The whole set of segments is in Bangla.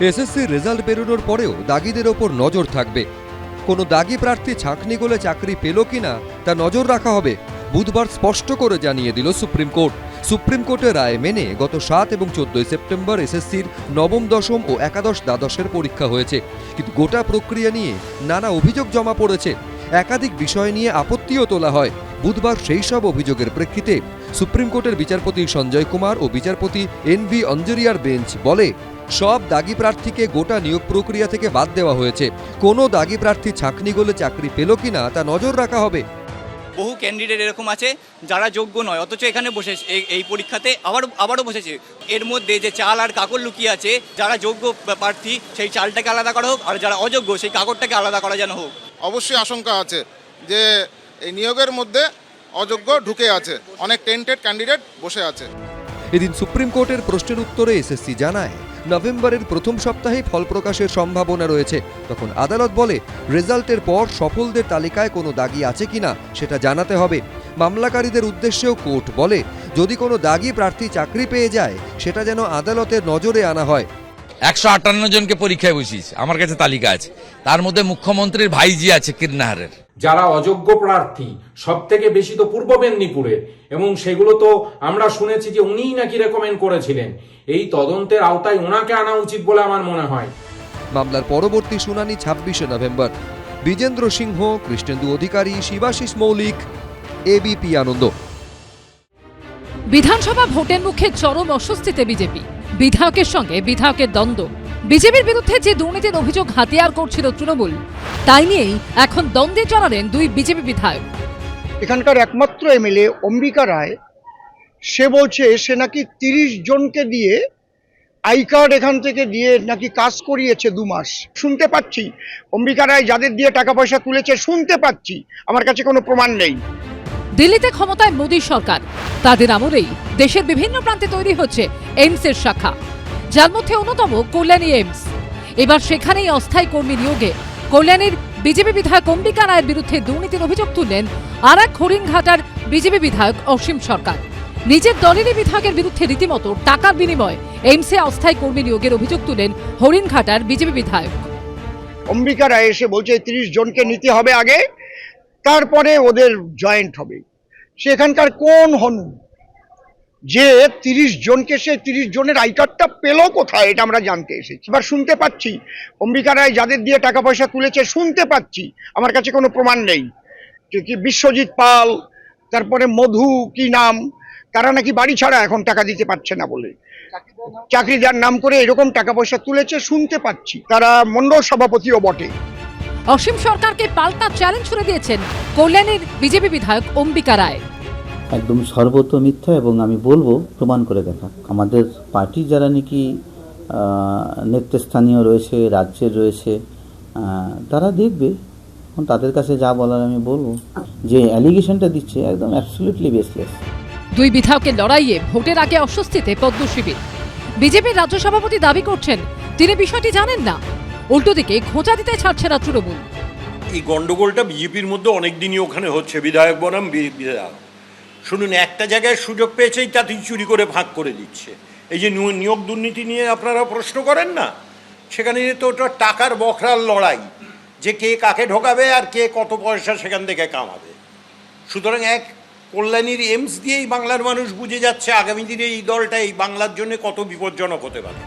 এসএসসির রেজাল্ট বেরোনোর পরেও দাগিদের ওপর নজর থাকবে। কোনো দাগি প্রার্থী ছাঁকনি গোলে চাকরি পেল কিনা তা নজর রাখা হবে, বুধবার স্পষ্ট করে জানিয়ে দিল সুপ্রিম কোর্ট। সুপ্রিম কোর্টের রায় মেনে গত সাত এবং চোদ্দই সেপ্টেম্বর এসএসসির নবম, দশম ও একাদশ দ্বাদশের পরীক্ষা হয়েছে। কিন্তু গোটা প্রক্রিয়া নিয়ে নানা অভিযোগ জমা পড়েছে। একাধিক বিষয় নিয়ে আপত্তিও তোলা হয়। বুধবার সেই সব অভিযোগের প্রেক্ষিতে সুপ্রিম কোর্টের বিচারপতি সঞ্জয় কুমার ও বিচারপতি এন ভি অঞ্জরিয়ার বেঞ্চ বলে সব দাগি প্রার্থীকে গোটা নিয়োগ প্রক্রিয়া থেকে বাদ দেওয়া হয়েছে। কোনো দাগি প্রার্থী ছাঁকনি গোলে চাকরি পেল কিনা তা নজর রাখা হবে। বহু ক্যান্ডিডেট এরকম আছে যারা যোগ্য নয় অথচ এখানে বসে এই- পরীক্ষাতে আবার আবারও বসেছে। এর মধ্যে যে চাল আর কাকড় লুকিয়ে আছে যারা যোগ্য প্রার্থী সেই চালটাকে আলাদা করা হোক আর যারা অযোগ্য সেই কাকড়টাকে আলাদা করা যেন হোক। অবশ্যই আশঙ্কা আছে যে এই নিয়োগের মধ্যে অযোগ্য ঢুকে আছে। অনেক টেন্টেড ক্যান্ডিডেট বসে আছে। এদিন সুপ্রিম কোর্টের প্রশ্নের উত্তরে এসএসসি জানায়, নভেম্বরের প্রথম সপ্তাহে ফল প্রকাশের সম্ভাবনা রয়েছে। তখন আদালত বলে, রেজাল্টের পর সফলদের তালিকায় কোনো দাগি আছে কিনা সেটা জানাতে হবে। মামলাকারীদের উদ্দেশ্যেও কোর্ট বলে, যদি কোনো দাগি প্রার্থী চাকরি পেয়ে যায়, সেটা যেন আদালতের নজরে আনা হয়। একশো আটান্ন জনকে পরীক্ষায় বসিয়েছে। আমার কাছে তালিকা আছে। তার মধ্যে মুখ্যমন্ত্রীর ভাইজি আছে কিরনাহারের যারা অযোগ্য প্রার্থী সব থেকে বেশি তো পূর্ব মেদিনীপুরের এবং সেগুলো তো আমরা শুনেছি যে উনিই নাকি রেকমেন্ড করেছিলেন। এই তদন্তের আওতায় ওনাকে আনা উচিত বলে আমার মনে হয়। মামলার পরবর্তী শুনানি ছাব্বিশে নভেম্বর। বিজেন্দ্র সিংহ কৃষ্ণেন্দু অধিকারী শিবাশিস মৌলিক এবিপি আনন্দ। বিধানসভা ভোটের মুখে চরম অস্বস্তিতে বিজেপি। বিধায়কের সঙ্গে বিধায়কের দ্বন্দ্ব। বিজেপির বিরুদ্ধে যে দুর্নীতির অভিযোগ হাতিয়ার করছিল তৃণমূল, তাই নিয়েই এখন দ্বন্দ্বে জড়ালেন দুই বিজেপি বিধায়ক। এখানকার একমাত্র এমএলএ অম্বিকা রায়, সে বলছে সে নাকি তিরিশ জনকে দিয়ে আই কার্ড এখান থেকে দিয়ে নাকি কাজ করিয়েছে দু মাস। শুনতে পাচ্ছি, অম্বিকা রায় যাদের দিয়ে টাকা পয়সা তুলেছে, শুনতে পাচ্ছি, আমার কাছে কোনো প্রমাণ নেই। দিল্লিতে ক্ষমতায় মোদী সরকার। তাদের আমলেই দেশের বিভিন্ন প্রান্তে তৈরি হচ্ছে এইমসের শাখা, যার মধ্যে অন্যতম কল্যাণী এইমস। এবার সেখানেই অস্থায়ী কর্মী নিয়োগে কল্যাণীর বিজেপি বিধায়ক অম্বিকা রায়ের বিরুদ্ধে দুর্নীতির অভিযোগ তুললেন আর এক হরিণঘাটার বিজেপি বিধায়ক অসীম সরকার। নিজের দলেরই বিধায়কের বিরুদ্ধে রীতিমতো টাকার বিনিময়ে এইমসে অস্থায়ী কর্মী নিয়োগের অভিযোগ তুলেন হরিণঘাটার বিজেপি বিধায়ক। অম্বিকা রায় এসে বলছে, তিরিশ জনকে নিতে হবে আগে তারপরে ওদের জয়েন্ট হবে। সেখানকার কোন হনু? যে তিরিশ জনকে সে তিরিশ জনের আই কার্ডটা পেল কোথায় এটা আমরা জানতে এসেছি। এবার শুনতে পাচ্ছি, অম্বিকা রায় যাদের দিয়ে টাকা পয়সা তুলেছে শুনতে পাচ্ছি, আমার কাছে কোনো প্রমাণ নেই। কি বিশ্বজিৎ পাল, তারপরে মধু কি নাম, তারা নাকি বাড়ি ছাড়া এখন টাকা দিতে পারছে না বলে। চাকরি দেওয়ার নাম করে এরকম টাকা পয়সা তুলেছে, শুনতে পাচ্ছি। তারা মন্ডল সভাপতিও বটে। অসীম সরকারকে পাল্টা চ্যালেঞ্জ ছুড়ে দিয়েছেন কল্যাণীর বিজেপি বিধায়ক অম্বিকা রায়। একদম সর্বত মিথ্যা এবং আমি বলব প্রমাণ করে দেখা। আমাদের পার্টি যারা নাকি নেতৃস্থানীয় রয়েছে রাজ্যের রয়েছে তারা দেখবে। তাদের কাছে যা বলার আমি বলব যে অ্যালিগেশনটা দিচ্ছে একদম অ্যাবসলিউটলি বেসলেস দুই বিধায়কের লড়াইয়ে ভোটের আগে অস্বস্তিতে পদ্ম শিবির। বিজেপির রাজ্য সভাপতি দাবি করছেন তিনি বিষয়টি জানেন না। উল্টো দিকে খোঁচা দিতে ছাড়ছে না তৃণমূল। এই গন্ডগোলটা বিজেপির মধ্যে অনেক দিনই ওখানে হচ্ছে। বিধায়ক বনাম বিধায়ক। শুনুন, একটা জায়গায় সুযোগ পেয়েছেই তাতেই চুরি করে ভাগ করে দিচ্ছে। এই যে নিয়োগ দুর্নীতি নিয়ে আপনারা প্রশ্ন করেন না? সেখানে তো ওটা টাকার বখরার লড়াই। যে কে কাকে ঢোকাবে আর কে কত পয়সা সেখান থেকে কামাবে। সুতরাং এক কল্যাণীর এমস দিয়েই বাংলার মানুষ বুঝে যাচ্ছে আগামী দিনে এই দলটা এই বাংলার জন্য কত বিপজ্জনক হতে পারে।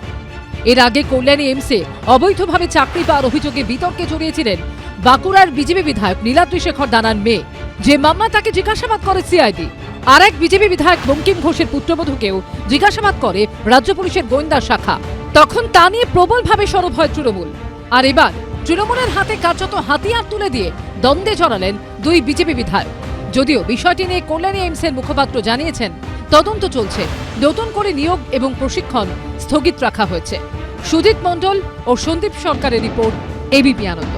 এর আগে কল্যাণী এমসে অবৈধভাবে চাকরি পাওয়ার অভিযোগে বিতর্কে জড়িয়েছিলেন বাঁকুড়ার বিজেপি বিধায়ক নীলাদ্রি শেখর দানার মেয়ে, যে মামলা তাকে জিজ্ঞাসাবাদ করে সিআইডি। আর এক বিজেপি বিধায়ক বঙ্কিম ঘোষের পুত্রবধূকেও জিজ্ঞাসাবাদ করে রাজ্য পুলিশের গোয়েন্দা শাখা। তখন তা নিয়ে প্রবলভাবে সরব হয় তৃণমূল। আর এবার তৃণমূলের হাতে কার্যত হাতিয়ার তুলে দিয়ে দ্বন্দ্বে জড়ালেন দুই বিজেপি বিধায়ক। যদিও বিষয়টি নিয়ে কল্যাণী এইমসের মুখপাত্র জানিয়েছেন তদন্ত চলছে। নতুন করে নিয়োগ এবং প্রশিক্ষণ স্থগিত রাখা হয়েছে। সুজিত মণ্ডল ও সন্দীপ সরকারের রিপোর্ট এবিপি আনন্দ।